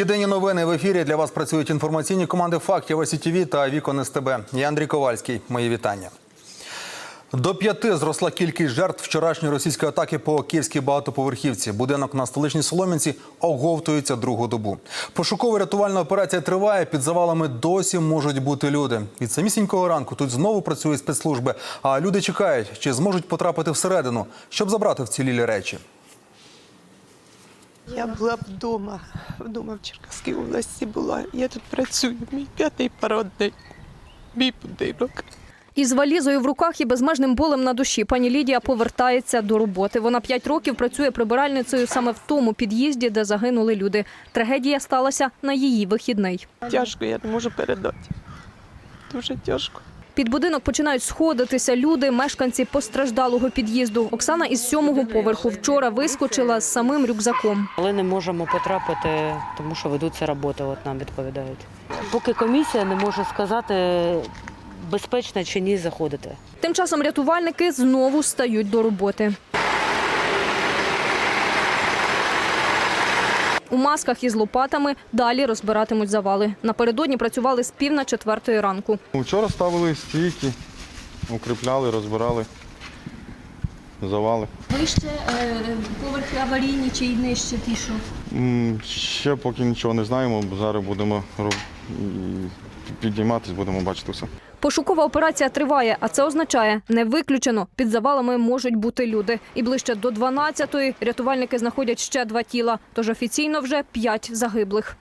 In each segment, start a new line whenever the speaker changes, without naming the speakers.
Єдині новини в ефірі для вас працюють інформаційні команди фактів СІТВ та Вікон СТБ. Я Андрій Ковальський. Мої вітання. До п'яти зросла кількість жертв вчорашньої російської атаки по київській багатоповерхівці. Будинок на столичній Солом'янці оговтується другу добу. Пошуково-рятувальна операція триває. Під завалами досі можуть бути люди. Від самісінького ранку тут знову працюють спецслужби. А люди чекають, чи зможуть потрапити всередину, щоб забрати вцілілі речі.
Я була вдома, вдома в Черкаській області була. Я тут працюю, мій п'ятий парадний, мій будинок.
Із валізою в руках і безмежним болем на душі пані Лідія повертається до роботи. Вона п'ять років працює прибиральницею саме в тому під'їзді, де загинули люди. Трагедія сталася на її вихідний.
Тяжко, я не можу передати. Дуже тяжко.
Під будинок починають сходитися люди, мешканці постраждалого під'їзду. Оксана із сьомого поверху вчора вискочила з самим рюкзаком.
Але не можемо потрапити, тому що ведуться роботи, от нам відповідають. Поки комісія не може сказати, безпечно чи ні заходити.
Тим часом рятувальники знову стають до роботи. У масках із лопатами далі розбиратимуть завали. Напередодні працювали з пів на четвертої ранку.
Вчора ставили стійки, укріпляли, розбирали завали.
Вище поверхи аварійні чи нижче ті, що?
Ще поки нічого не знаємо, бо зараз будемо роб- м, підійматись, будемо бачити все.
Пошукова операція триває, а це означає, не виключено, під завалами можуть бути люди. І ближче до 12-ї рятувальники знаходять ще два тіла, тож офіційно вже п'ять загиблих.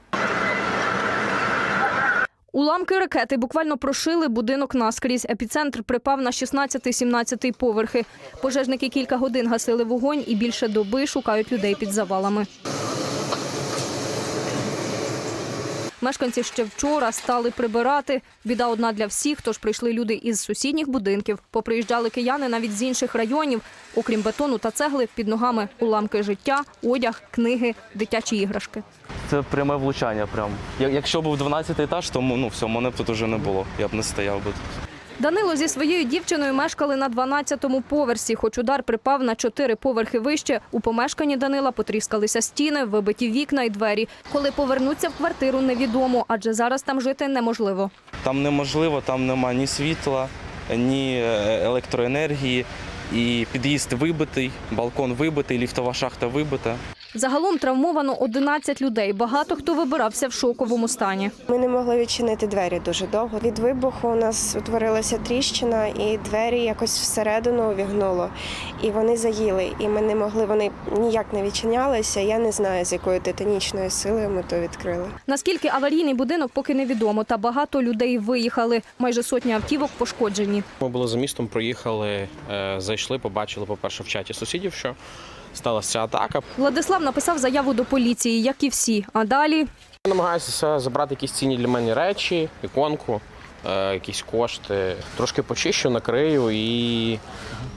Уламки ракети буквально прошили будинок наскрізь. Епіцентр припав на 16-17 поверхи. Пожежники кілька годин гасили вогонь і більше доби шукають людей під завалами. Мешканці ще вчора стали прибирати. Біда одна для всіх, тож прийшли люди із сусідніх будинків. Поприїжджали кияни навіть з інших районів. Окрім бетону та цегли, під ногами уламки життя, одяг, книги, дитячі іграшки.
Це пряме влучання. Прям. Якщо був 12 етаж, то ну, все, мене б тут уже не було. Я б не стояв би тут.
Данило зі своєю дівчиною мешкали на 12-му поверсі. Хоч удар припав на чотири поверхи вище. У помешканні Данила потріскалися стіни, вибиті вікна і двері. Коли повернуться в квартиру, невідомо, адже зараз там жити неможливо.
Там неможливо, там нема ні світла, ні е, електроенергії. І під'їзд вибитий, балкон вибитий, ліфтова шахта вибита.
Загалом травмовано 11 людей. Багато хто вибирався в шоковому стані.
Ми не могли відчинити двері дуже довго. Від вибуху у нас утворилася тріщина, і двері якось всередину увігнуло. І вони заїли. І ми не могли, вони ніяк не відчинялися. Я не знаю, з якою титанічною силою ми то відкрили.
Наскільки аварійний будинок, поки невідомо. Та багато людей виїхали. Майже сотня автівок пошкоджені.
Ми були за містом, проїхали, е, зайшли, побачили, по-перше, в чаті сусідів, що сталася ця атака.
Владислав написав заяву до поліції, як і всі. А далі
Я намагаюся забрати якісь цінні для мене речі, іконку, е, якісь кошти. Трошки почищу, накрию і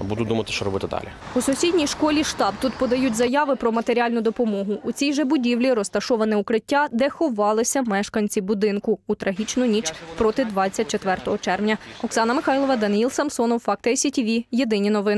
буду думати, що робити далі.
у сусідній школі штаб тут подають заяви про матеріальну допомогу. У цій же будівлі розташоване укриття, де ховалися мешканці будинку у трагічну ніч проти 24 червня. Оксана Михайлова, Даниїл Самсонов, Факти СІТВ. Єдині новини.